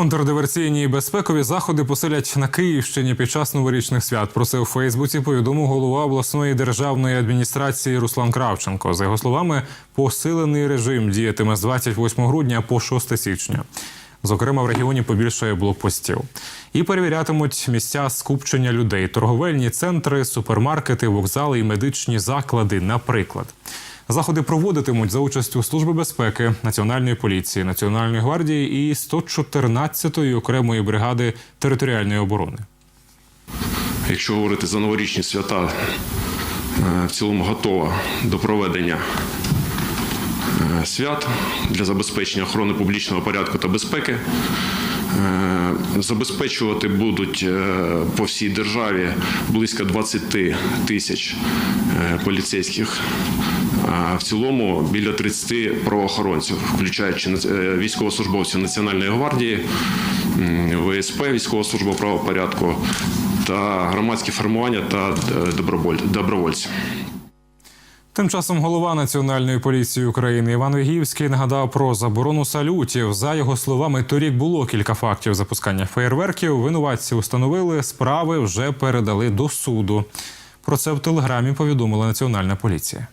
Контрдиверсійні і безпекові заходи посилять на Київщині під час новорічних свят. Про це у Фейсбуці повідомив голова обласної державної адміністрації Руслан Кравченко. За його словами, посилений режим діятиме з 28 грудня по 6 січня. Зокрема, в регіоні побільшає блокпостів і перевірятимуть місця скупчення людей, торговельні центри, супермаркети, вокзали і медичні заклади. Наприклад, заходи проводитимуть за участю Служби безпеки, Національної поліції, Національної гвардії і 114-ї окремої бригади територіальної оборони. Якщо говорити за новорічні свята, е, в цілому готова до проведення е, свят для забезпечення охорони публічного порядку та безпеки. Е, Забезпечувати будуть по всій державі близько 20 тисяч поліцейських, в цілому біля 30 правоохоронців, включаючи е, військовослужбовців Національної гвардії, ВСП, військова служба правопорядку та громадські формування та е, доброволь- добровольці. Тим часом голова Національної поліції України Іван Вігівський нагадав про заборону салютів. За його словами, торік було кілька фактів запускання феєрверків. Винуватці установили справи вже передали до суду. Про це в телеграмі повідомила Національна поліція.